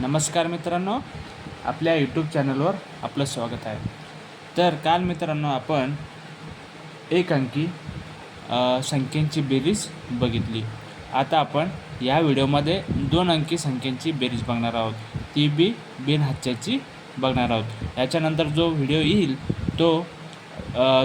नमस्कार मित्रांनो आपल्या यूट्यूब चॅनलवर आपलं स्वागत आहे. तर काल मित्रांनो आपण एक अंकी संख्यांची बेरीज बघितली. आता आपण या व्हिडिओमध्ये दोन अंकी संख्यांची बेरीज बघणार आहोत. ती बी बिन हच्च्याची बघणार आहोत. याच्यानंतर जो व्हिडिओ येईल तो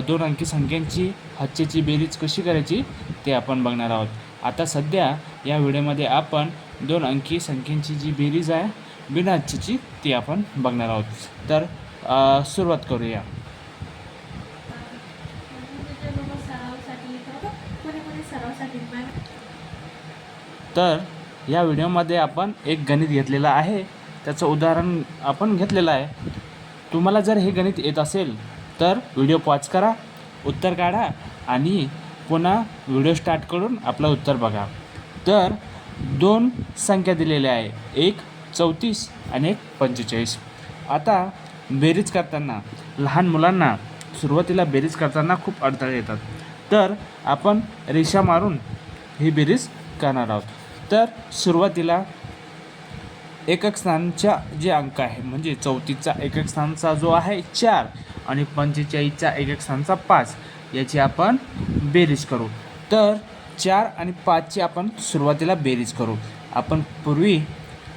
दोन अंकी संख्यांची हच्चेची बेरीज कशी करायची ते आपण बघणार आहोत. आता सध्या या व्हिडिओमध्ये आपण दोन अंकी संख्यांची जी बेरीज आहे बिना हच्च्याची ती आपण बघणार आहोत. तर सुरुवात करूया. तर या व्हिडिओमध्ये आपण एक गणित घेतलेलं आहे. त्याचं उदाहरण आपण घेतलेलं आहे. तुम्हाला जर हे गणित येत असेल तर व्हिडिओ पॉज करा उत्तर काढा आणि पुन्हा व्हिडिओ स्टार्ट करून आपलं उत्तर बघा. तर दोन संख्या दिलेल्या आहे. एक चौतीस आणि एक पंचेचाळीस. आता बेरीज करताना लहान मुलांना सुरुवातीला बेरीज करताना खूप अडथळे येतात. तर आपण रेषा मारून ही बेरीज करणार आहोत. तर सुरुवातीला एकक स्थानचा जे अंक आहे म्हणजे चौतीसचा एकक स्थानचा जो आहे चार आणि पंचेचाळीसचा एकक स्थानचा पाच याची आपण बेरीज करू. तर चार आणि पाचची आपण सुरुवातीला बेरीज करू. आपण पूर्वी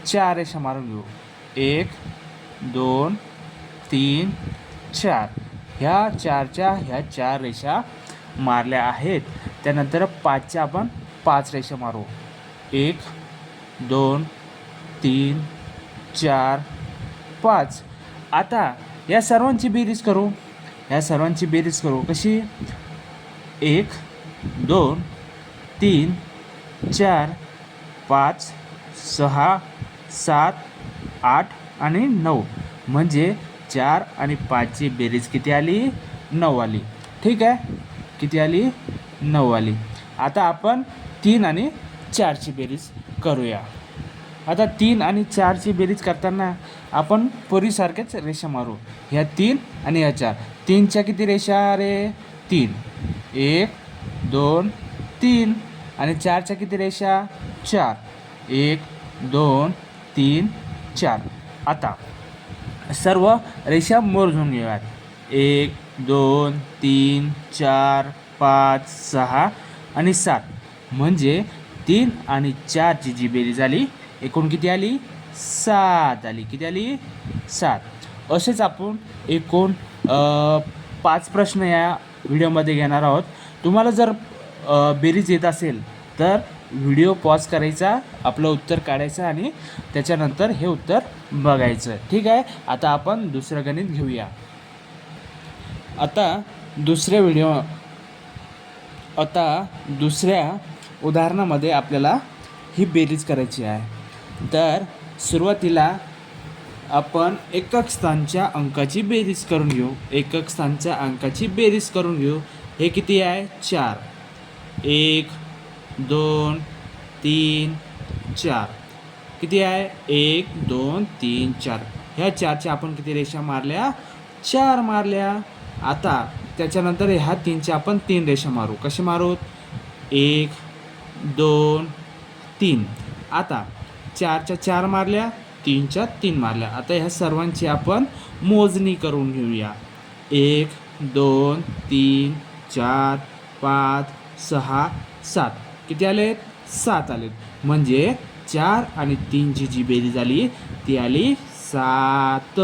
चार रेषा मारून घेऊ. एक दोन तीन चार. ह्या चारच्या ह्या चार रेषा मारल्या आहेत. त्यानंतर पाचच्या आपण पाच रेषा मारू. एक दोन तीन चार पाच. आता या सर्वांची बेरीज करू. या सर्वांची बेरीज करू. कशी? एक दोन तीन चार पाच सहा सात आठ आणि नऊ. म्हणजे चार आणि पाचची बेरीज किती आली? नऊ आली. ठीक आहे? किती आली? नऊ आली. आता आपण तीन आणि चारची बेरीज करूया. आता तीन आणि चारची बेरीज करताना आपण पूर्वीसारखेच रेषा मारू. ह्या तीन आणि ह्या चार. तीनच्या किती रेषा रे? तीन. एक दोन तीन. आणि चारच्या किती रेषा? चार. एक दोन तीन चार. आता सर्व रेषा मोजून घेऊयात. एक दोन तीन चार पाच सहा आणि सात. म्हणजे तीन आणि चारची जी बेरीज आली एकूण किती आली? सात आली. किती आली? सात. असेच आपण एकूण पाच प्रश्न या व्हिडिओमध्ये घेणार आहोत. तुम्हाला जर बेरीज येत असेल तर व्हिडिओ पॉज करायचा आपलं उत्तर काढायचं आणि त्याच्यानंतर हे उत्तर बघायचं. ठीक आहे? आता आपण दुसरं गणित घेऊया. आता दुसऱ्या व्हिडिओ आता दुसऱ्या उदाहरणामध्ये आपल्याला ही बेरीज करायची आहे. तर सुरुवातीला आपण एकक स्थानच्या अंकाची बेरीज करून घेऊ. एकक स्थानच्या अंकाची बेरीज करून घेऊ. हे किती आहे? चार. एक दोन तीन चार. किती आहे? एक दोन तीन चार. ह्या चारच्या आपण किती रेषा मारल्या? चार मारल्या. आता त्याच्यानंतर ह्या तीनच्या आपण तीन रेषा मारू. कसे मारू? एक दोन तीन. आता चारच्या चार मारल्या तीनच्या तीन मारल्या. आता ह्या सर्वांची आपण मोजणी करून घेऊया. एक दोन तीन चार पाच सहा सात. किती आलेत? सात आलेत. म्हणजे चार आणि तीनची जी बेरीज आली ती आली सात.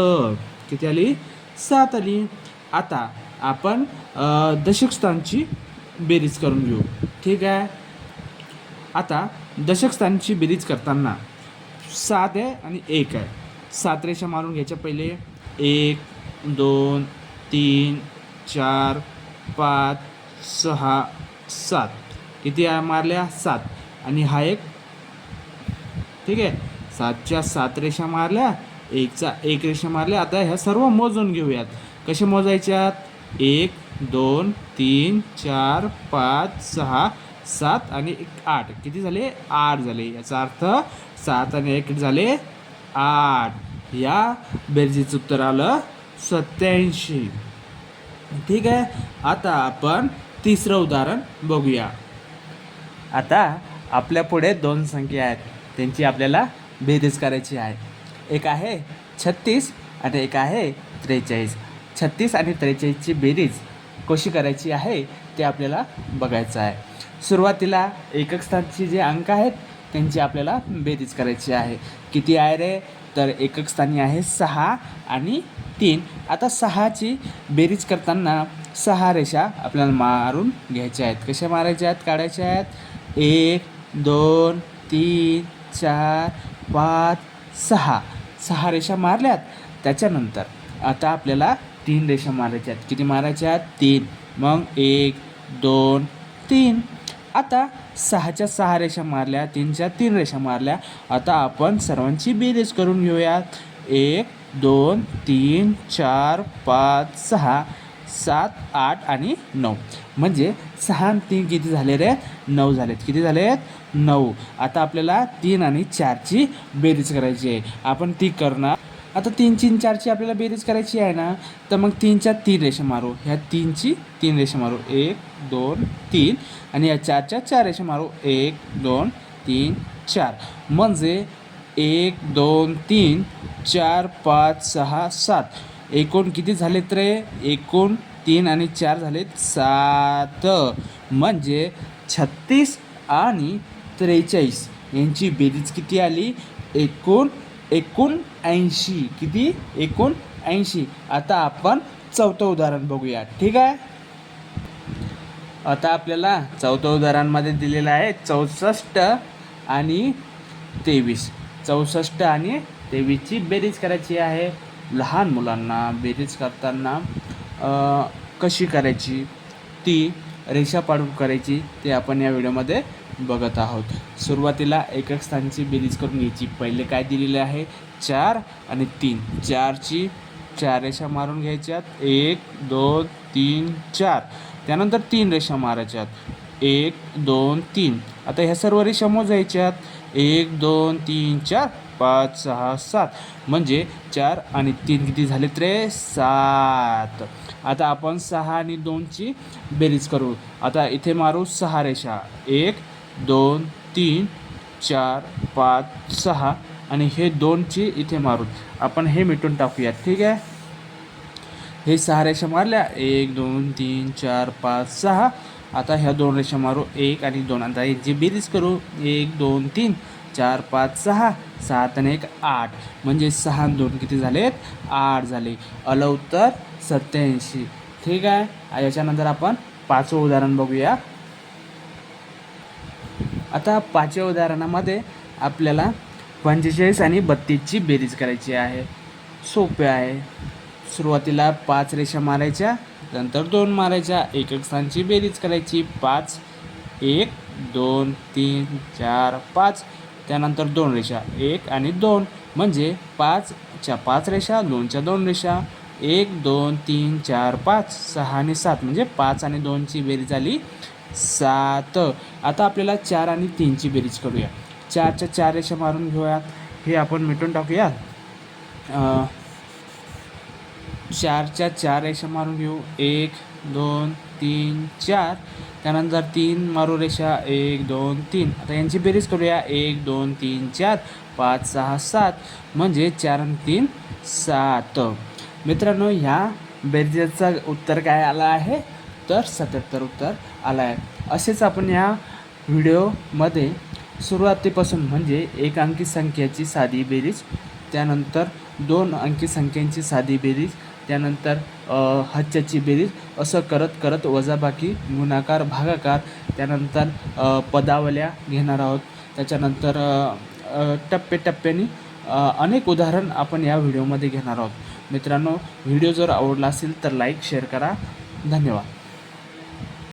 किती आली? सात आली. आता आपण दशकस्थानची बेरीज करून घेऊ. ठीक आहे? आता दशकस्थानची बेरीज करताना सात आहे आणि एक आहे. सात रेषा मारून घ्यायच्या पहिले. एक दोन तीन चार पाच सहा सात. किती मारल्या? सात. आणि हा एक ठीक आहे? सातच्या सात रेषा मारल्या एकचा एक रेषा मारल्या. आता ह्या सर्व मोजून घेऊयात. कसे मोजायच्यात एक दोन तीन चार पाच सहा सात आणि एक आठ. किती झाले? आठ झाले. याचा अर्थ सात आणि एक झाले आठ. या बेरजेचं उत्तर आलं सत्याऐंशी. ठीक आहे? आता आपण तिसरं उदाहरण बघूया. आता आपल्या पुढे दोन संख्या आहेत. त्यांची आपल्याला बेरीज करायची आहे. एक आहे छत्तीस आणि एक आहे त्रेचाळीस. छत्तीस आणि त्रेचाळीसची बेरीज कशी करायची आहे ते आपल्याला बघायचं आहे. सुरुवातीला एकक स्थानची जे अंक आहेत त्यांची आपल्याला बेरीज करायची आहे. किती आहे रे? तर एकक स्थानी आहे सहा आणि तीन. आता सहाची बेरीज करताना सहा रेषा आपल्याला मारून घ्यायच्या आहेत. कशा मारायच्या आहेत? काढायच्या आहेत? एक दोन तीन चार पाच सहा. सहा रेषा मारल्यात. त्याच्यानंतर आता आपल्याला तीन रेषा मारायच्या आहेत. किती मारायच्या आहेत? तीन. मग एक दोन तीन. आता सहाच्या सहा रेषा मारल्या तीनच्या तीन रेषा मारल्या. आता आपण सर्वांची बेरीज करून घेऊयात. एक दोन तीन चार पाच सहा. सात आठ आणि नऊ. म्हणजे सहा आणि तीन किती झाले रे? नऊ झालेत. किती झालेत? नऊ. आता आपल्याला तीन आणि चारची बेरीज करायची आहे. आपण ती करणार. आता तीनची तीन चारची आपल्याला बेरीज करायची आहे ना? तर मग तीनच्या तीन रेषा मारू. ह्या तीनची तीन रेषा मारू. एक दोन तीन. आणि या चारच्या चार रेषा मारू. एक दोन तीन चार. म्हणजे एक दोन तीन चार पाच सहा सात. एकूण किती झालेत रे? एकूण तीन आणि चार झालेत सात. म्हणजे छत्तीस आणि त्रेचाळीस. यांची बेरीज किती आली? एकूण एकूण ऐंशी. किती? एकूण ऐंशी. आता आपण चौथं उदाहरण बघूया. ठीक आहे? आता आपल्याला चौथं उदाहरणामध्ये दिलेलं आहे चौसष्ट आणि तेवीस. चौसष्ट आणि तेवीसची बेरीज करायची आहे. लहान मुलांना बेरीज करताना कशी करायची ती रेषा पाडून करायची ते आपण या व्हिडिओमध्ये बघत आहोत. सुरुवातीला एकक स्थानची बेरीज करून घ्यायची. पहिले काय दिलेले आहे? चार आणि तीन. चारची चार रेषा मारून घ्यायच्यात. एक दोन तीन चार. त्यानंतर तीन रेषा मारायच्यात. एक दोन तीन. आता ह्या सर्व रेषा मोजायच्यात. एक दोन तीन चार. पाच सहा सात. म्हणजे चार आणि तीन किती झाले? त्रे सात आता आपण सहा आणि दोनची बेरीज करू. आता इथे मारू सहा रेषा. एक दोन तीन चार पाच सहा. आणि हे दोनची इथे मारू. आपण हे मिटून टाकूयात. ठीक आहे? हे सहा रेषा मारल्या. एक दोन तीन चार पाच सहा. आता ह्या दोन रेषा मारू. एक आणि दोन. आता याची बेरीज करू एक दोन तीन. चार पाच सहा सात आणि एक आठ. म्हणजे सहा दोन किती झालेत? आठ झाले. आलं सत्याऐंशी. ठीक आहे? याच्यानंतर आपण पाचवं उदाहरण बघूया. आता पाचव्या उदाहरणामध्ये आपल्याला पंचेचाळीस आणि बत्तीसची बेरीज करायची आहे. सोपे आहे. सुरुवातीला पाच रेषा मारायच्या नंतर दोन मारायच्या. एक एक स्थानची बेरीज करायची. पाच एक दोन तीन चार पाच. त्यानंतर दोन रेषा एक आणि दोन. म्हणजे पाचच्या पाच रेषा दोनच्या दोन रेषा. एक दोन तीन चार पाच. सहा आणि सात. म्हणजे पाच आणि दोनची बेरीज झाली सात. आता आपल्याला चार आणि तीनची बेरीज करूया. चारच्या चार रेषा मारून घेऊयात. हे आपण मिटून टाकूया. चारच्या चार रेषा मारून घेऊ. एक दोन तीन चार. त्यानंतर तीन मारू रेषा एक दोन तीन. आता यांची बेरीज करूया. एक दोन तीन चार पाच सहा सात. म्हणजे चार आणि तीन सात. मित्रांनो ह्या बेरजेचं उत्तर काय आलं आहे? तर सत्याहत्तर उत्तर आलं आहे. असेच आपण या व्हिडिओमध्ये सुरुवातीपासून म्हणजे एक अंकी संख्येची साधी बेरीज त्यानंतर दोन अंकी संख्यांची साधी बेरीज त्यानंतर अ, बेरीज असं करत करत वजाबाकी गुणाकार भागाकार त्यानंतर पदावल्या घेणार आहोत. त्याच्यानंतर टप्प्याटप्प्याने अनेक उदाहरण आपण या व्हिडिओमध्ये घेणार आहोत. मित्रांनो व्हिडिओ जर आवडला असेल तर लाईक शेअर करा. धन्यवाद.